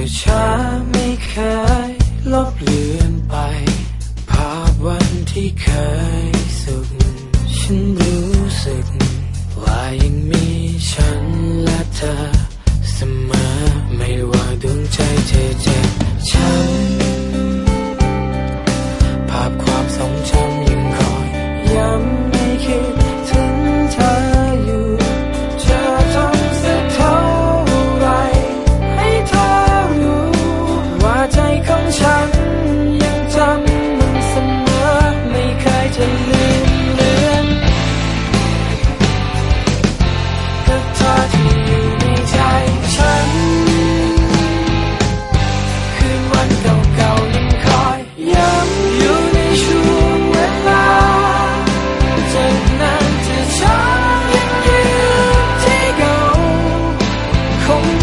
ดี๋ช้าไม่เคยลบเลือนไป ภาพวันที่เคยสุข ฉันรู้สึก ว่ายังมีฉันและเธอ เสมอไม่ว่าดวงใจเธอจะ cold.